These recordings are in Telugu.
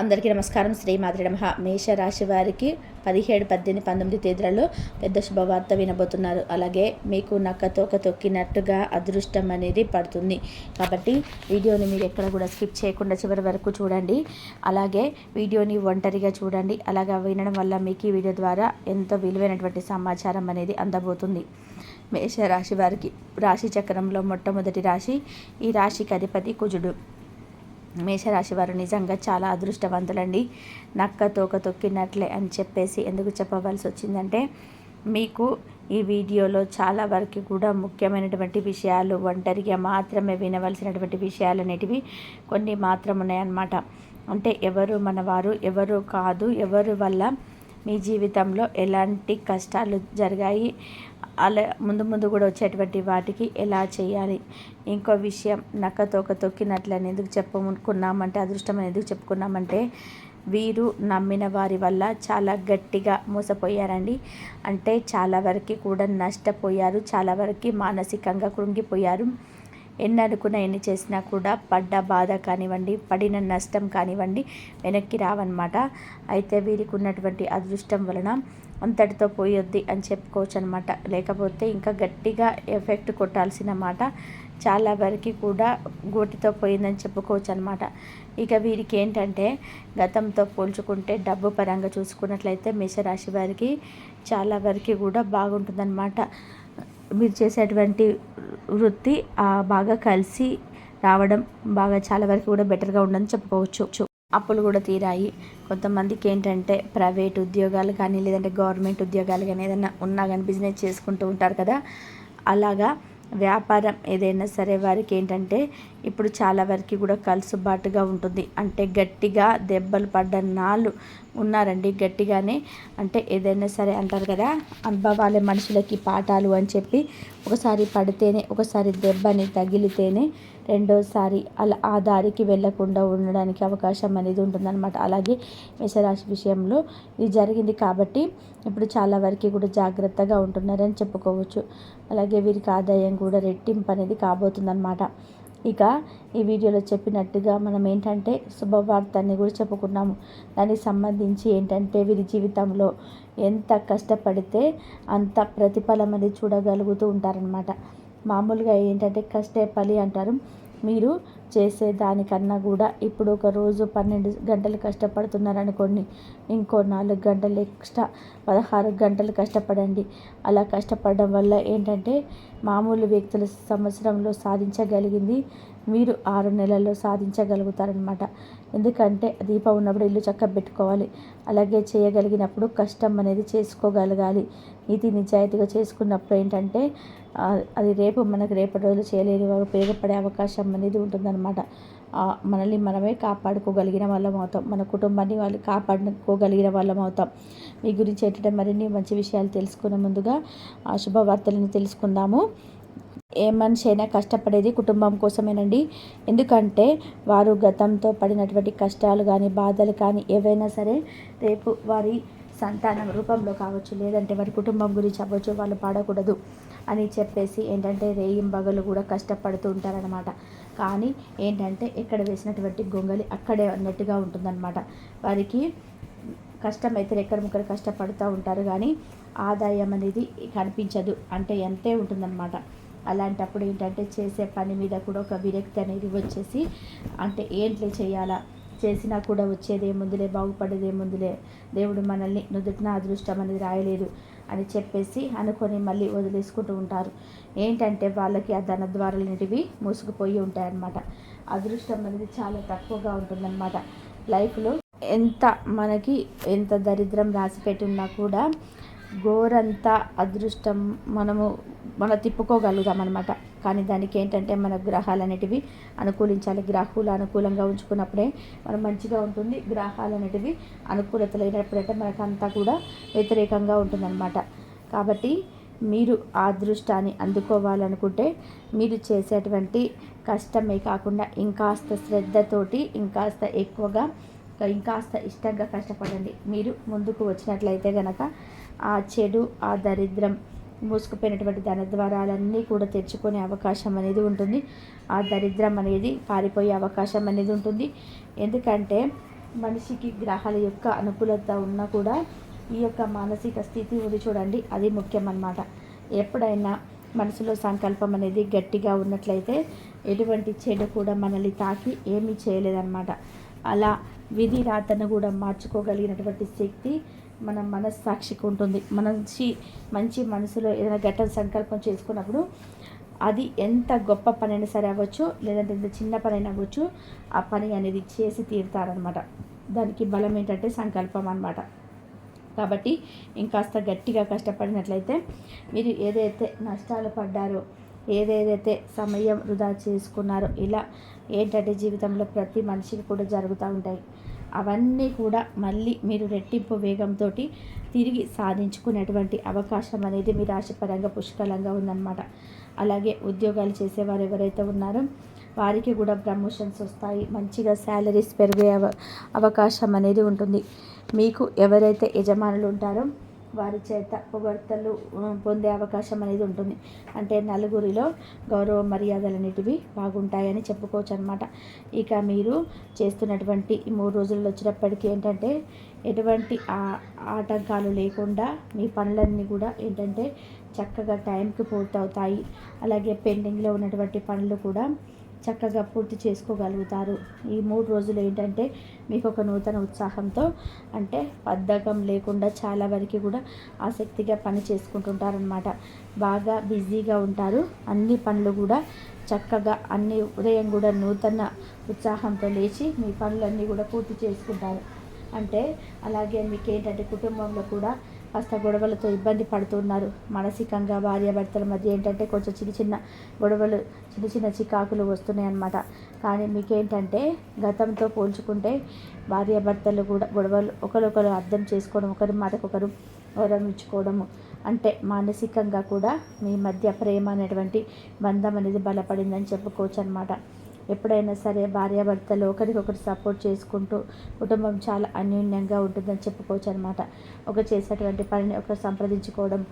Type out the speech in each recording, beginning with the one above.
అందరికీ నమస్కారం. శ్రీ మాదిరి నమ. మేషరాశి వారికి పదిహేడు పద్దెనిమిది పంతొమ్మిది తేదీలలో పెద్ద శుభవార్త వినబోతున్నారు. అలాగే మీకు నక్క తోక తొక్కినట్టుగా అదృష్టం అనేది పడుతుంది. కాబట్టి వీడియోని మీరు ఎక్కడ కూడా స్కిప్ చేయకుండా చివరి వరకు చూడండి. అలాగే వీడియోని ఒంటరిగా చూడండి. అలాగా వినడం వల్ల మీకు ఈ వీడియో ద్వారా ఎంతో విలువైనటువంటి సమాచారం అనేది అందబోతుంది. మేషరాశి వారికి రాశి చక్రంలో మొట్టమొదటి రాశి ఈ రాశికి అధిపతి కుజుడు. మేషరాశి వారు నిజంగా చాలా అదృష్టవంతులండి. నక్క తోక తొక్కినట్లే అని చెప్పేసి ఎందుకు చెప్పవలసి వచ్చిందంటే మీకు ఈ వీడియోలో చాలా వరకు కూడా ముఖ్యమైనటువంటి విషయాలు ఒంటరిగా మాత్రమే వినవలసినటువంటి విషయాలు అనేటివి కొన్ని మాత్రం ఉన్నాయన్నమాట. అంటే ఎవరు మనవారు ఎవరు కాదు ఎవరు వల్ల మీ జీవితంలో ఎలాంటి కష్టాలు జరిగాయి అలా ముందు ముందు కూడా వచ్చేటువంటి వాటికి ఎలా చేయాలి? ఇంకో విషయం నక్క తోక తొక్కినట్లని ఎందుకు చెప్పుకున్నామంటే అదృష్టం ఎందుకు చెప్పుకున్నామంటే వీరు నమ్మిన వారి వల్ల చాలా గట్టిగా మోసపోయారండి. అంటే చాలా వరకు కూడా నష్టపోయారు చాలా వరకు మానసికంగా కృంగిపోయారు. ఎన్ని అనుకున్నా ఎన్ని చేసినా కూడా పడ్డ బాధ కానివ్వండి పడిన నష్టం కానివ్వండి వెనక్కి రావన్నమాట. అయితే వీరికి ఉన్నటువంటి అదృష్టం వలన అంతటితో పోయొద్ది అని చెప్పుకోవచ్చు అనమాట లేకపోతే ఇంకా గట్టిగా ఎఫెక్ట్ కొట్టాల్సిన మాట చాలా వరకు కూడా గోటితో పోయిందని చెప్పుకోవచ్చు అనమాట ఇక వీరికి ఏంటంటే గతంతో పోల్చుకుంటే డబ్బు పరంగా చూసుకున్నట్లయితే మేషరాశి వారికి చాలా వరకు కూడా బాగుంటుందన్నమాట మీరు చేసేటువంటి వృత్తి బాగా కలిసి రావడం బాగా చాలా వరకు కూడా బెటర్గా ఉండని చెప్పుకోవచ్చు. అప్పులు కూడా తీరాయి. కొంతమందికి ఏంటంటే ప్రైవేట్ ఉద్యోగాలు కానీ లేదంటే గవర్నమెంట్ ఉద్యోగాలు కానీ ఏదైనా ఉన్నా కానీ బిజినెస్ చేసుకుంటూ ఉంటారు కదా. అలాగా వ్యాపారం ఏదైనా సరే వారికి ఏంటంటే ఇప్పుడు చాలా వరకు కూడా కలుసుబాటుగా ఉంటుంది. అంటే గట్టిగా దెబ్బలు పడ్డ నాళ్ళు ఉన్నారండి గట్టిగానే. అంటే ఏదైనా సరే అంటారు కదా అనుభవాలే మనుషులకి పాఠాలు అని చెప్పి ఒకసారి పడితేనే ఒకసారి దెబ్బని తగిలితేనే రెండోసారి అలా ఆ దారికి వెళ్ళకుండా ఉండడానికి అవకాశం అనేది ఉంటుందన్నమాట. అలాగే మేషరాశి విషయంలో ఇది జరిగింది కాబట్టి ఇప్పుడు చాలా వరకు కూడా జాగ్రత్తగా ఉంటున్నారని చెప్పుకోవచ్చు. అలాగే వీరికి ఆదాయం కూడా రెట్టింపు అనేది కాబోతుందన్నమాట. ఇక ఈ వీడియోలో చెప్పినట్టుగా మనం ఏంటంటే శుభవార్తని కూడా చెప్పుకున్నాము. దానికి సంబంధించి ఏంటంటే వీరి జీవితంలో ఎంత కష్టపడితే అంత ప్రతిఫలం అనేది చూడగలుగుతూ ఉంటారనమాట మామూలుగా ఏంటంటే కష్టే పలి అంటారు. మీరు చేసే దానికన్నా కూడా ఇప్పుడు ఒక రోజు పన్నెండు గంటలు కష్టపడుతున్నారు అనుకోండి ఇంకో నాలుగు గంటలు ఎక్స్ట్రా పదహారు గంటలు కష్టపడండి. అలా కష్టపడడం వల్ల ఏంటంటే మామూలు వ్యక్తులు సంవత్సరంలో సాధించగలిగింది మీరు ఆరు నెలల్లో సాధించగలుగుతారనమాట ఎందుకంటే దీపం ఉన్నప్పుడు ఇల్లు చక్క పెట్టుకోవాలి. అలాగే చేయగలిగినప్పుడు కష్టం అనేది చేసుకోగలగాలి. నీతి నిజాయితీగా చేసుకున్నప్పుడు ఏంటంటే అది రేపు మనకు రేపటి రోజులు చేయలేని వారు ఉపయోగపడే అవకాశం అనేది ఉంటుందన్నమాట. మనల్ని మనమే కాపాడుకోగలిగిన వాళ్ళం అవుతాం. మన కుటుంబాన్ని వాళ్ళు కాపాడుకోగలిగిన వాళ్ళం అవుతాం. మీ గురించి ఏంటంటే మరిన్ని మంచి విషయాలు తెలుసుకునే ముందుగా ఆ శుభవార్తలను తెలుసుకుందాము. ఏ మనిషి అయినా కష్టపడేది కుటుంబం కోసమేనండి. ఎందుకంటే వారు గతంతో పడినటువంటి కష్టాలు కానీ బాధలు కానీ ఏవైనా సరే రేపు వారి సంతానం రూపంలో కావచ్చు లేదంటే వారి కుటుంబం గురించి అవ్వచ్చు వాళ్ళు పాడకూడదు అని చెప్పేసి ఏంటంటే రేయింబగలు కూడా కష్టపడుతూ ఉంటారనమాట కానీ ఏంటంటే ఎక్కడ వేసినటువంటి గొంగలి అక్కడే అన్నట్టుగా ఉంటుందన్నమాట. వారికి కష్టమైతే ఎక్కడ ముక్కలు కష్టపడుతూ ఉంటారు కానీ ఆదాయం అనేది కనిపించదు. అంటే ఎంతే ఉంటుందన్నమాట. అలాంటప్పుడు ఏంటంటే చేసే పని మీద కూడా ఒక విరక్తి అనేది వచ్చేసి అంటే ఏంట్లే చేయాలా? చేసినా కూడా వచ్చేదేముందులే బాగుపడేదేముందులే దేవుడు మనల్ని నుదుటిన అదృష్టం అనేది రాయలేదు అని చెప్పేసి అనుకొని మళ్ళీ వదిలేసుకుంటూ ఉంటారు. ఏంటంటే వాళ్ళకి ఆ ధన ద్వారాలనేటివి మూసుకుపోయి ఉంటాయన్నమాట. అదృష్టం అనేది చాలా తక్కువగా ఉంటుందన్నమాట. లైఫ్లో ఎంత మనకి ఎంత దరిద్రం రాసి ఉన్నా కూడా గోరంత అదృష్టం మనము మన తిప్పుకోగలుగుతాం అనమాట కానీ దానికి ఏంటంటే మన గ్రహాలు అనేటివి అనుకూలించాలి. గ్రహాలు అనుకూలంగా ఉంచుకున్నప్పుడే మనం మంచిగా ఉంటుంది. గ్రహాలు అనేటివి అనుకూలత లేనప్పుడైతే మనకు అంతా కూడా వ్యతిరేకంగా ఉంటుందన్నమాట. కాబట్టి మీరు ఆ అదృష్టాన్ని అందుకోవాలనుకుంటే మీరు చేసేటువంటి కష్టమే కాకుండా ఇంకాస్త శ్రద్ధతోటి ఇంకాస్త ఎక్కువగా ఇంకాస్త ఇష్టంగా కష్టపడండి. మీరు ముందుకు వచ్చినట్లయితే కనుక ఆ చెడు ఆ దరిద్రం మూసుకుపోయినటువంటి ధన ద్వారాలన్నీ కూడా తెచ్చుకునే అవకాశం అనేది ఉంటుంది. ఆ దరిద్రం అనేది పారిపోయే అవకాశం అనేది ఉంటుంది. ఎందుకంటే మనిషికి గ్రహాల యొక్క అనుకూలత ఉన్నా కూడా ఈ యొక్క మానసిక స్థితి ఉంది చూడండి అది ముఖ్యం అన్నమాట ఎప్పుడైనా మనసులో సంకల్పం అనేది గట్టిగా ఉన్నట్లయితే ఎటువంటి చెడు కూడా మనల్ని తాకి ఏమీ చేయలేదన్నమాట. అలా విధి రాతను కూడా మార్చుకోగలిగినటువంటి శక్తి మన మనస్సాక్షికి ఉంటుంది. మంచి మంచి మనసులో ఏదైనా గట్ట సంకల్పం చేసుకున్నప్పుడు అది ఎంత గొప్ప పని అయినా సరే అవ్వచ్చు లేదంటే ఎంత చిన్న పని అయినా అవ్వచ్చు ఆ పని అనేది చేసి తీరుతారనమాట దానికి బలం ఏంటంటే సంకల్పం అనమాట కాబట్టి ఇంకాస్త గట్టిగా కష్టపడినట్లయితే మీరు ఏదైతే నష్టాలు పడ్డారో ఏదేదైతే సమయం వృధా చేసుకున్నారో ఇలా ఏంటంటే జీవితంలో ప్రతి మనిషికి కూడా జరుగుతూ ఉంటాయి. అవన్నీ కూడా మళ్ళీ మీరు రెట్టింపు వేగంతో తిరిగి సాధించుకునేటువంటి అవకాశం అనేది మీ రాశిపరంగా పుష్కలంగా ఉందన్నమాట. అలాగే ఉద్యోగాలు చేసేవారు ఎవరైతే ఉన్నారో వారికి కూడా ప్రమోషన్స్ వస్తాయి. మంచిగా శాలరీస్ పెరిగే అవ అవకాశం అనేది ఉంటుంది. మీకు ఎవరైతే యజమానులు ఉంటారో వారి చేత పొగడ్తలు పొందే అవకాశం అనేది ఉంటుంది. అంటే నలుగురిలో గౌరవ మర్యాదలనేటివి బాగుంటాయని చెప్పుకోవచ్చు అనమాట ఇక మీరు చేస్తున్నటువంటి ఈ మూడు రోజుల్లో వచ్చినప్పటికీ ఏంటంటే ఎటువంటి ఆటంకాలు లేకుండా మీ పనులన్నీ కూడా ఏంటంటే చక్కగా టైంకి పూర్తవుతాయి. అలాగే పెండింగ్లో ఉన్నటువంటి పనులు కూడా చక్కగా పూర్తి చేసుకోగలుగుతారు. ఈ మూడు రోజులు ఏంటంటే మీకు ఒక నూతన ఉత్సాహంతో అంటే బద్ధకం లేకుండా చాలా వరకు కూడా ఆసక్తిగా పని చేసుకుంటుంటారనమాట బాగా బిజీగా ఉంటారు. అన్ని పనులు కూడా చక్కగా అన్ని ఉదయం కూడా నూతన ఉత్సాహంతో లేచి మీ పనులన్నీ కూడా పూర్తి చేసుకుంటారు. అంటే అలాగే మీకు ఏంటంటే కుటుంబంలో కూడా కాస్త గొడవలతో ఇబ్బంది పడుతున్నారు. మానసికంగా భార్యాభర్తల మధ్య ఏంటంటే కొంచెం చిన్న చిన్న గొడవలు చిన్న చిన్న చికాకులు వస్తున్నాయి అన్నమాట కానీ మీకేంటంటే గతంతో పోల్చుకుంటే భార్యాభర్తలు కూడా గొడవలు ఒకరొకరు అర్థం చేసుకోవడం ఒకరి మాటకొకరు గౌరవించుకోవడము అంటే మానసికంగా కూడా మీ మధ్య ప్రేమ అనేటువంటి బంధం అనేది బలపడిందని చెప్పుకోవచ్చు అనమాట ఎప్పుడైనా సరే భార్యాభర్తలు ఒకరికొకరు సపోర్ట్ చేసుకుంటూ కుటుంబం చాలా అన్యోన్యంగా ఉంటుందని చెప్పుకోవచ్చు అనమాట ఒక చేసేటువంటి పనిని ఒకరు సంప్రదించుకోవడం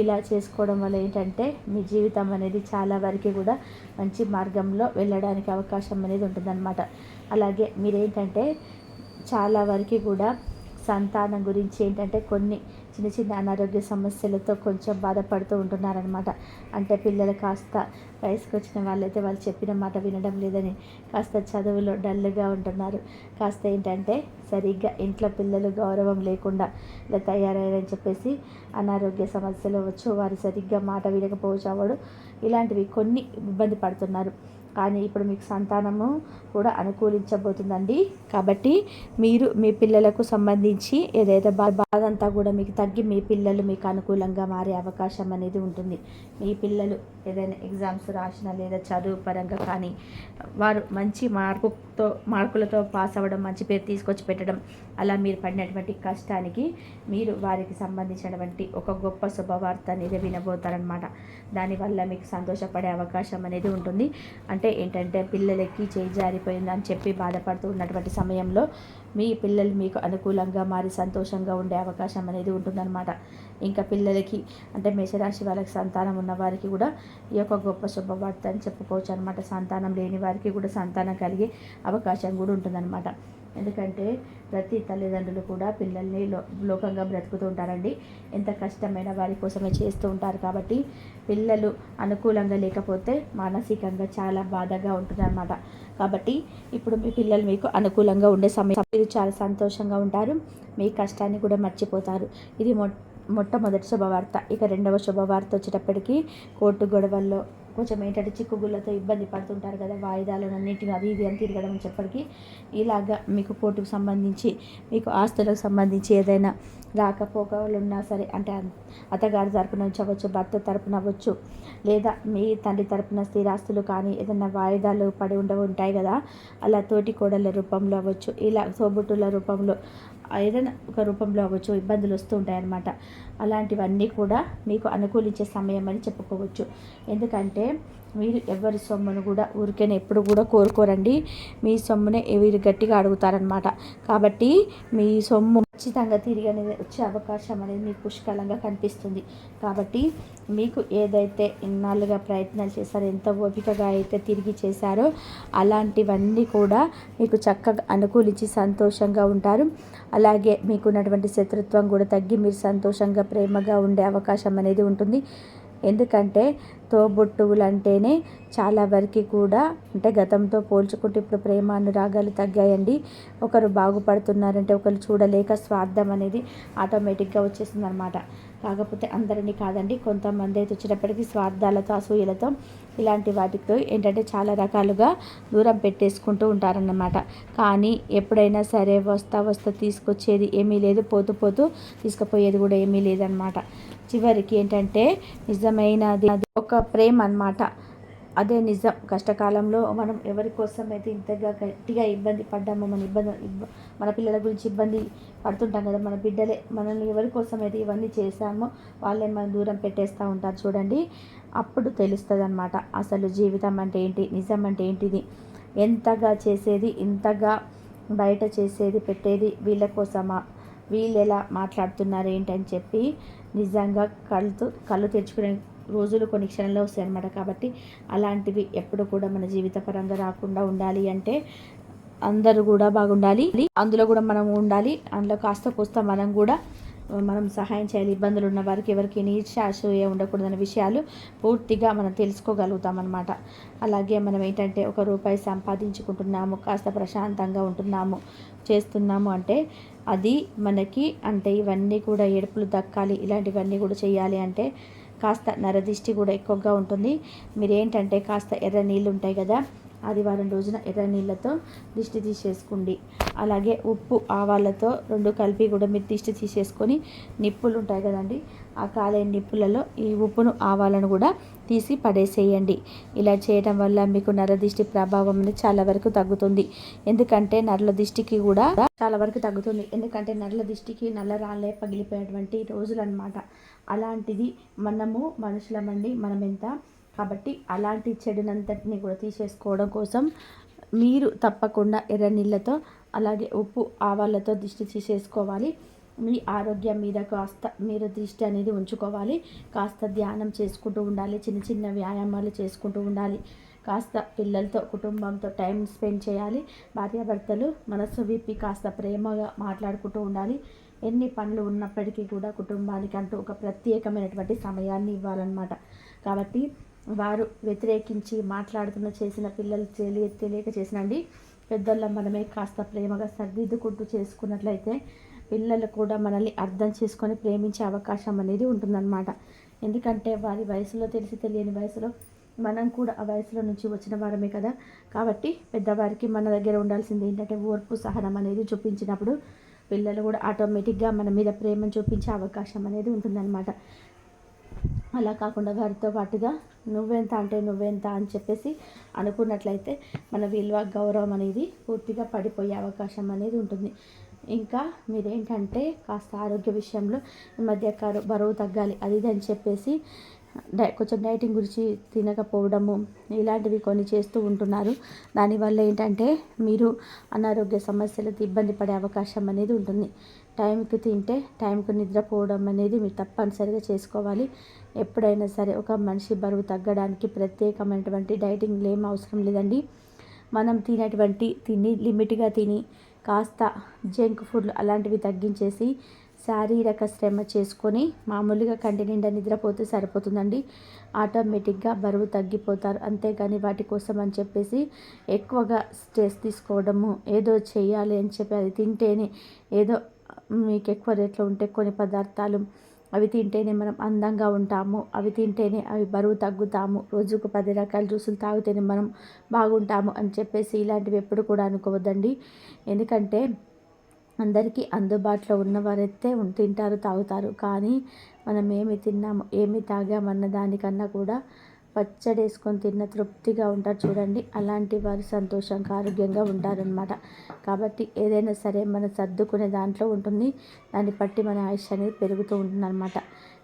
ఇలా చేసుకోవడం వల్ల ఏంటంటే మీ జీవితం అనేది చాలా వరకు కూడా మంచి మార్గంలో వెళ్ళడానికి అవకాశం అనేది ఉంటుందన్నమాట. అలాగే మీరేంటంటే చాలా వరకు కూడా సంతానం గురించి ఏంటంటే కొన్ని చిన్న చిన్న అనారోగ్య సమస్యలతో కొంచెం బాధపడుతూ ఉంటున్నారనమాట అంటే పిల్లలు కాస్త వయసుకు వచ్చిన వాళ్ళైతే వాళ్ళు చెప్పిన మాట వినడం లేదని కాస్త చదువులో డల్గా ఉంటున్నారు. కాస్త ఏంటంటే సరిగ్గా ఇంట్లో పిల్లలు గౌరవం లేకుండా ఇలా తయారయ్యారని చెప్పేసి అనారోగ్య సమస్యలు వచ్చు వారు సరిగ్గా మాట వినకపోవచ్చు అవ్వడు. ఇలాంటివి కొన్ని ఇబ్బంది పడుతున్నారు. కానీ ఇప్పుడు మీకు సంతానము కూడా అనుకూలించబోతుందండి. కాబట్టి మీరు మీ పిల్లలకు సంబంధించి ఏదైతే బా బాధ అంతా కూడా మీకు తగ్గి మీ పిల్లలు మీకు అనుకూలంగా మారే అవకాశం అనేది ఉంటుంది. మీ పిల్లలు ఏదైనా ఎగ్జామ్స్ రాసినా లేదా చదువు పరంగా కానీ వారు మంచి మార్కుతో మార్కులతో పాస్ అవ్వడం మంచి పేరు తీసుకొచ్చి పెట్టడం అలా మీరు పడినటువంటి కష్టానికి మీరు వారికి సంబంధించినటువంటి ఒక గొప్ప శుభవార్త అనేది వినబోతారనమాట దానివల్ల మీకు సంతోషపడే అవకాశం అనేది ఉంటుంది. అంటే ఏంటంటే పిల్లలకి చేయి జారిపోయింది అని చెప్పి బాధపడుతూ ఉన్నటువంటి సమయంలో మీ పిల్లలు మీకు అనుకూలంగా మారి సంతోషంగా ఉండే అవకాశం అనేది ఉంటుందన్నమాట. ఇంకా పిల్లలకి అంటే మేషరాశి వాళ్ళకి సంతానం ఉన్న వారికి కూడా ఈ యొక్క గొప్ప శుభవార్త అని చెప్పుకోవచ్చు అనమాట సంతానం లేని వారికి కూడా సంతానం కలిగే అవకాశం కూడా ఉంటుందన్నమాట. ఎందుకంటే ప్రతి తల్లిదండ్రులు కూడా పిల్లల్ని లో లోకంగా బ్రతుకుతూ ఉంటారండి. ఎంత కష్టమైన వారి కోసమే చేస్తూ ఉంటారు కాబట్టి పిల్లలు అనుకూలంగా లేకపోతే మానసికంగా చాలా బాధగా ఉంటుందన్నమాట. కాబట్టి ఇప్పుడు మీ పిల్లలు మీకు అనుకూలంగా ఉండే సమయం మీరు చాలా సంతోషంగా ఉంటారు మీ కష్టాన్ని కూడా మర్చిపోతారు. ఇది మొ మొట్టమొదటి శుభవార్త. ఇక రెండవ శుభవార్త వచ్చేటప్పటికి కోర్టు గొడవల్లో కొంచెం ఏంటంటే చిక్కుగుళ్ళతో ఇబ్బంది పడుతుంటారు కదా వాయిదాలు అన్నింటిని అది ఇది అని తిరగడం అని ఇలాగా మీకు కోర్టుకు సంబంధించి మీకు ఆస్తులకు సంబంధించి ఏదైనా రాకపోకలు ఉన్నా సరే అంటే అత్తగారి తరపున నుంచి అవ్వచ్చు భర్త తరపున అవ్వచ్చు లేదా మీ తండ్రి తరపున స్థిరాస్తులు కానీ ఏదైనా వాయిదాలు పడి ఉండవు ఉంటాయి కదా అలా తోటి కోడళ్ళ రూపంలో అవ్వచ్చు ఇలా సోబుట్టుల రూపంలో ఏదైనా ఒక రూపంలో అవ్వచ్చు ఇబ్బందులు వస్తూ ఉంటాయన్నమాట. అలాంటివన్నీ కూడా మీకు అనుకూలించే సమయం అని చెప్పుకోవచ్చు. ఎందుకంటే మీరు ఎవరి సొమ్మును కూడా ఊరికైనా ఎప్పుడు కూడా కోరుకోరండి. మీ సొమ్మునే వీరు గట్టిగా అడుగుతారనమాట కాబట్టి మీ సొమ్ము ఖచ్చితంగా తిరిగి అనేది వచ్చే అవకాశం అనేది మీకు పుష్కలంగా కనిపిస్తుంది. కాబట్టి మీకు ఏదైతే ఇన్నాళ్ళుగా ప్రయత్నాలు చేశారో ఎంత ఓపికగా అయితే తిరిగి చేశారో అలాంటివన్నీ కూడా మీకు చక్కగా అనుకూలించి సంతోషంగా ఉంటారు. అలాగే మీకున్నటువంటి శత్రుత్వం కూడా తగ్గి మీరు సంతోషంగా ప్రేమగా ఉండే అవకాశం అనేది ఉంటుంది. ఎందుకంటే తోబుట్టువులంటేనే చాలా వరకు కూడా అంటే గతంతో పోల్చుకుంటే ఇప్పుడు ప్రేమ అనురాగాలు తగ్గాయండి. ఒకరు బాగుపడుతున్నారంటే ఒకరు చూడలేక స్వార్థం అనేది ఆటోమేటిక్గా వచ్చేస్తుంది అనమాట కాకపోతే అందరినీ కాదండి కొంతమంది అయితే వచ్చినప్పటికీ స్వార్థాలతో అసూయలతో ఇలాంటి వాటితో ఏంటంటే చాలా రకాలుగా దూరం పెట్టేసుకుంటూ ఉంటారన్నమాట. కానీ ఎప్పుడైనా సరే వస్తా వస్తా తీసుకొచ్చేది ఏమీ లేదు పోతూ పోతూ తీసుకుపోయేది కూడా ఏమీ లేదనమాట చివరికి ఏంటంటే నిజమైనది ఒక ప్రేమ అన్నమాట అదే నిజం. కష్టకాలంలో మనం ఎవరి కోసం అయితే ఇంతగా గట్టిగా ఇబ్బంది పడ్డామో మన ఇబ్బంది మన పిల్లల గురించి ఇబ్బంది పడుతుంటాం కదా మన బిడ్డలే మనల్ని ఎవరి కోసం అయితే ఇవన్నీ చేశామో వాళ్ళే మనం దూరం పెట్టేస్తూ ఉంటారు చూడండి. అప్పుడు తెలుస్తుంది అనమాట అసలు జీవితం అంటే ఏంటి? నిజం అంటే ఏంటిది? ఎంతగా చేసేది ఇంతగా బయట చేసేది పెట్టేది వీళ్ళ కోసమా? వీళ్ళు ఎలా మాట్లాడుతున్నారు ఏంటని చెప్పి నిజంగా కళ్ళతో కళ్ళు తెచ్చుకునే రోజులు కొన్ని క్షణంలో వస్తాయి అన్నమాట. కాబట్టి అలాంటివి ఎప్పుడు కూడా మన జీవిత పరంగా రాకుండా ఉండాలి అంటే అందరూ కూడా బాగుండాలి. అందులో కూడా మనం ఉండాలి. అందులో కాస్త కూస్త మనం కూడా మనం సహాయం చేయాలి. ఇబ్బందులు ఉన్న వారికి ఎవరికి నీర్షాసూయ ఉండకూడదన్న విషయాలు పూర్తిగా మనం తెలుసుకోగలుగుతాం అనమాట అలాగే మనం ఏంటంటే ఒక రూపాయి సంపాదించుకుంటున్నాము కాస్త ప్రశాంతంగా ఉంటున్నాము చేస్తున్నాము అంటే అది మనకి అంటే ఇవన్నీ కూడా ఏడుపులు దక్కాలి ఇలాంటివన్నీ కూడా చేయాలి అంటే కాస్త నరదిష్టి కూడా ఎక్కువగా ఉంటుంది. మీరేంటంటే కాస్త ఎర్ర నీళ్ళు ఉంటాయి కదా ఆదివారం రోజున ఎర్ర నీళ్ళతో దిష్టి తీసేసుకోండి. అలాగే ఉప్పు ఆవాలతో రెండు కలిపి కూడా మీరు దిష్టి తీసేసుకొని నిప్పులు ఉంటాయి కదండి ఆ కాలే నిప్పులలో ఈ ఉప్పును ఆవాలను కూడా తీసి పడేసేయండి. ఇలా చేయడం వల్ల మీకు నరదిష్టి ప్రభావం అనేది చాలా వరకు తగ్గుతుంది. ఎందుకంటే నరల దిష్టికి కూడా చాలా వరకు తగ్గుతుంది. ఎందుకంటే నరల దిష్టికి నల్ల రాళ్ళే పగిలిపోయేటువంటి రోజులు అనమాట అలాంటిది మనము మనుషులమండి మనం ఎంత కాబట్టి అలాంటి చెడునంతటిని కూడా తీసేసుకోవడం కోసం మీరు తప్పకుండా ఎర్ర నీళ్ళతో అలాగే ఉప్పు ఆవాలతో దిష్టి తీసేసుకోవాలి. మీ ఆరోగ్యం మీద కాస్త మీరు దృష్టి అనేది ఉంచుకోవాలి. కాస్త ధ్యానం చేసుకుంటూ ఉండాలి. చిన్న చిన్న వ్యాయామాలు చేసుకుంటూ ఉండాలి. కాస్త పిల్లలతో కుటుంబంతో టైం స్పెండ్ చేయాలి. భార్యాభర్తలు మనసు విప్పి కాస్త ప్రేమగా మాట్లాడుకుంటూ ఉండాలి. ఎన్ని పనులు ఉన్నప్పటికీ కూడా కుటుంబానికి అంటూ ఒక ప్రత్యేకమైనటువంటి సమయాన్ని ఇవ్వాలన్నమాట. కాబట్టి వారు వ్యతిరేకించి మాట్లాడుతున్న చేసిన పిల్లలు తెలియ తెలియక చేసినండి. పెద్దల మనమే కాస్త ప్రేమగా సర్దిద్దుకుంటూ చేసుకున్నట్లయితే పిల్లలు కూడా మనల్ని అర్థం చేసుకొని ప్రేమించే అవకాశం అనేది ఉంటుందన్నమాట. ఎందుకంటే వారి వయసులో తెలిసి తెలియని వయసులో మనం కూడా ఆ వయసులో నుంచి వచ్చిన వారమే కదా. కాబట్టి పెద్దవారికి మన దగ్గర ఉండాల్సింది ఏంటంటే ఓర్పు సహనం అనేది చూపించినప్పుడు పిల్లలు కూడా ఆటోమేటిక్గా మన మీద ప్రేమను చూపించే అవకాశం అనేది ఉంటుందన్నమాట. అలా కాకుండా వారితో పాటుగా నువ్వెంత అంటే నువ్వెంత అని చెప్పేసి అనుకున్నట్లయితే మన విలువ గౌరవం అనేది పూర్తిగా పడిపోయే అవకాశం అనేది ఉంటుంది. ఇంకా మీరేంటంటే కాస్త ఆరోగ్య విషయంలో ఈ మధ్య బరువు తగ్గాలి అది ఇది అని చెప్పేసి డై కొంచెం డైటింగ్ గురించి తినకపోవడము ఇలాంటివి కొన్ని చేస్తూ ఉంటున్నారు. దానివల్ల ఏంటంటే మీరు అనారోగ్య సమస్యలతో ఇబ్బంది పడే అవకాశం అనేది ఉంటుంది. టైంకి తింటే టైంకి నిద్రపోవడం అనేది మీరు తప్పనిసరిగా చేసుకోవాలి. ఎప్పుడైనా సరే ఒక మనిషి బరువు తగ్గడానికి ప్రత్యేకమైనటువంటి డైటింగ్లు ఏం అవసరం లేదండి. మనం తినేటువంటి తిని లిమిట్గా తిని కాస్త జంక్ ఫుడ్ అలాంటివి తగ్గించేసి శారీరక శ్రమ చేసుకొని మామూలుగా కంటి నిండా నిద్రపోతే సరిపోతుందండి. ఆటోమేటిక్గా బరువు తగ్గిపోతారు. అంతేగాని వాటి కోసం అని చెప్పేసి ఎక్కువగా స్ట్రెస్ తీసుకోవడము ఏదో చేయాలి అని చెప్పి అది తింటేనే ఏదో మీకు ఎక్కువ రేట్లో ఉంటే కొన్ని పదార్థాలు అవి తింటేనే మనం అందంగా ఉంటాము అవి తింటేనే అవి బరువు తగ్గుతాము రోజుకు పది రకాల జ్యూసులు తాగితేనే మనం బాగుంటాము అని చెప్పేసి ఇలాంటివి ఎప్పుడు కూడా అనుకోవద్దండి. ఎందుకంటే అందరికీ అందుబాటులో ఉన్నవారైతే తింటారు తాగుతారు. కానీ మనం ఏమి తిన్నాము ఏమి తాగామన్న దానికన్నా కూడా పచ్చడి వేసుకొని తిన్న తృప్తిగా ఉంటారు చూడండి. అలాంటి వారు సంతోషంగా ఆరోగ్యంగా ఉంటారనమాట కాబట్టి ఏదైనా సరే మనం సర్దుకునే దాంట్లో ఉంటుంది. దాన్ని బట్టి మన ఆయుష్ అనేది పెరుగుతూ ఉంటుందన్నమాట.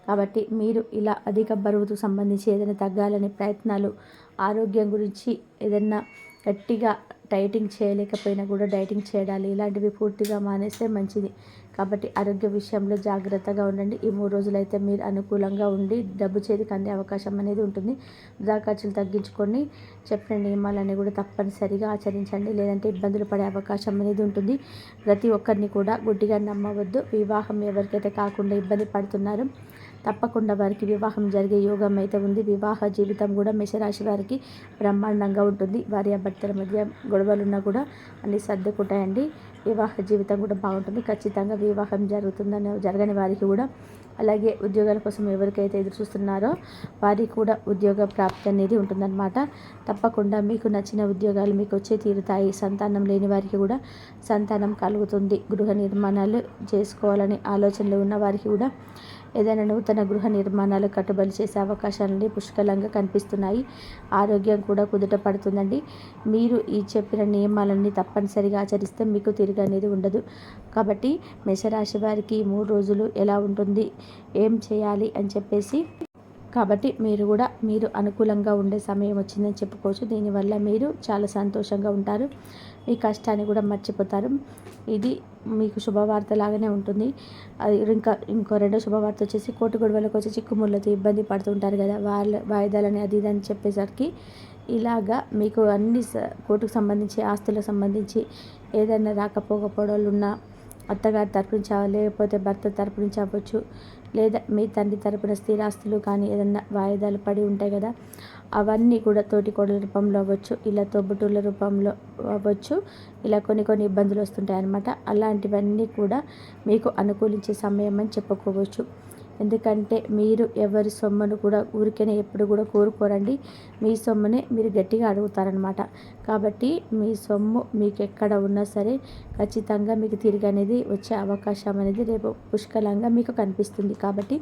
కాబట్టి మీరు ఇలా అధిక బరువుకు సంబంధించి ఏదైనా తగ్గాలనే ప్రయత్నాలు ఆరోగ్యం గురించి ఏదైనా గట్టిగా డైటింగ్ చేయలేకపోయినా కూడా డైటింగ్ చేయాలి. ఇలాంటివి పూర్తిగా మానేస్తే మంచిది. కాబట్టి ఆరోగ్య విషయంలో జాగ్రత్తగా ఉండండి. ఈ మూడు రోజులైతే మీరు అనుకూలంగా ఉండి డబ్బు చేతికి అందే అవకాశం అనేది ఉంటుంది. వృధా ఖర్చులు తగ్గించుకొని చెప్పిన నియమాలన్నీ కూడా తప్పనిసరిగా ఆచరించండి. లేదంటే ఇబ్బందులు పడే అవకాశం అనేది ఉంటుంది. ప్రతి ఒక్కరిని కూడా గుడ్డిగా నమ్మవద్దు. వివాహం ఎవరికైతే కాకుండా ఇబ్బంది పడుతున్నారో తప్పకుండా వారికి వివాహం జరిగే యోగం అయితే ఉంది. వివాహ జీవితం కూడా మేషరాశి వారికి బ్రహ్మాండంగా ఉంటుంది. భార్య భర్తల మధ్య గొడవలున్నా కూడా అన్ని సర్దుకుంటాయండి. వివాహ జీవితం కూడా బాగుంటుంది. ఖచ్చితంగా వివాహం జరుగుతుందని జరగని వారికి కూడా అలాగే ఉద్యోగాల కోసం ఎవరికైతే ఎదురు చూస్తున్నారో వారికి కూడా ఉద్యోగ ప్రాప్తి అనేది ఉంటుందన్నమాట. తప్పకుండా మీకు నచ్చిన ఉద్యోగాలు మీకు వచ్చే తీరుతాయి. సంతానం లేని వారికి కూడా సంతానం కలుగుతుంది. గృహ నిర్మాణాలు చేసుకోవాలనే ఆలోచనలు ఉన్న వారికి కూడా ఏదైనా నూతన గృహ నిర్మాణాలు కట్టుబడి చేసే అవకాశాలని పుష్కలంగా కనిపిస్తున్నాయి. ఆరోగ్యం కూడా కుదుట పడుతుందండి. మీరు ఈ చెప్పిన నియమాలన్నీ తప్పనిసరిగా ఆచరిస్తే మీకు తిరిగి అనేది ఉండదు. కాబట్టి మేషరాశి వారికి మూడు రోజులు ఎలా ఉంటుంది? ఏం చేయాలి? అని చెప్పేసి కాబట్టి మీరు కూడా మీరు అనుకూలంగా ఉండే సమయం వచ్చిందని చెప్పుకోవచ్చు. దీనివల్ల మీరు చాలా సంతోషంగా ఉంటారు. మీ కష్టాన్ని కూడా మర్చిపోతారు. ఇది మీకు శుభవార్త లాగానే ఉంటుంది. అది ఇంకా ఇంకో రెండో శుభవార్త వచ్చేసి కోటి గొడవలకు వచ్చి చిక్కుముళ్ళతో ఇబ్బంది పడుతుంటారు కదా వాళ్ళ వాయిదాలని అది ఇది అని చెప్పేసరికి ఇలాగా మీకు అన్ని కోర్టుకు సంబంధించి ఆస్తులకు సంబంధించి ఏదైనా రాకపోకపోవడాలు ఉన్నా అత్తగారి తరపు నుంచి లేకపోతే భర్త తరపు నుంచి అవ్వచ్చు. లేదా మీ తండ్రి తరపున స్థిరాస్తులు కానీ ఏదన్నా వాయిదాలు పడి ఉంటాయి కదా అవన్నీ కూడా తోటి కోడల రూపంలో అవ్వచ్చు ఇలా తోబుటూళ్ళ రూపంలో అవ్వచ్చు. ఇలా కొన్ని కొన్ని ఇబ్బందులు వస్తుంటాయి అన్నమాట అలాంటివన్నీ కూడా మీకు అనుకూలించే సమయం అని చెప్పుకోవచ్చు. ఎందుకంటే మీరు ఎవరి సొమ్మును కూడా ఊరికనే ఎప్పుడు కూడా కోరుకోరండి. మీ సొమ్మునే మీరు గట్టిగా అడుగుతారనమాట కాబట్టి మీ సొమ్ము మీకు ఎక్కడ ఉన్నా సరే ఖచ్చితంగా మీకు తిరిగి అనేది వచ్చే అవకాశం అనేది రేపు పుష్కలంగా మీకు కనిపిస్తుంది. కాబట్టి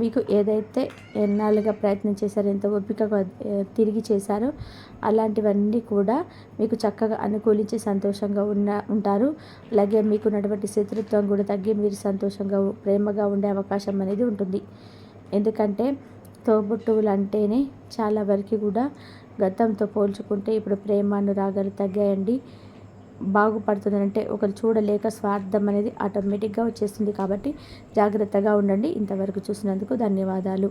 మీకు ఏదైతే ఎన్నాళ్ళుగా ప్రయత్నం చేశారో ఎంత ఓపికగా తిరిగి చేశారో అలాంటివన్నీ కూడా మీకు చక్కగా అనుకూలించి సంతోషంగా ఉన్న ఉంటారు. అలాగే మీకు ఉన్నటువంటి శత్రుత్వం కూడా తగ్గి మీరు సంతోషంగా ప్రేమగా ఉండే అవకాశం అనేది ఉంటుంది. ఎందుకంటే తోబుట్టువులు అంటేనే చాలా వరకు కూడా గతంతో పోల్చుకుంటే ఇప్పుడు ప్రేమ అనురాగాలు తగ్గాయండి. బాగుపడుతుందంటే ఒకరు చూడలేక స్వార్థం అనేది ఆటోమేటిక్గా వచ్చేస్తుంది కాబట్టి జాగ్రత్తగా ఉండండి. ఇంతవరకు చూసినందుకు ధన్యవాదాలు.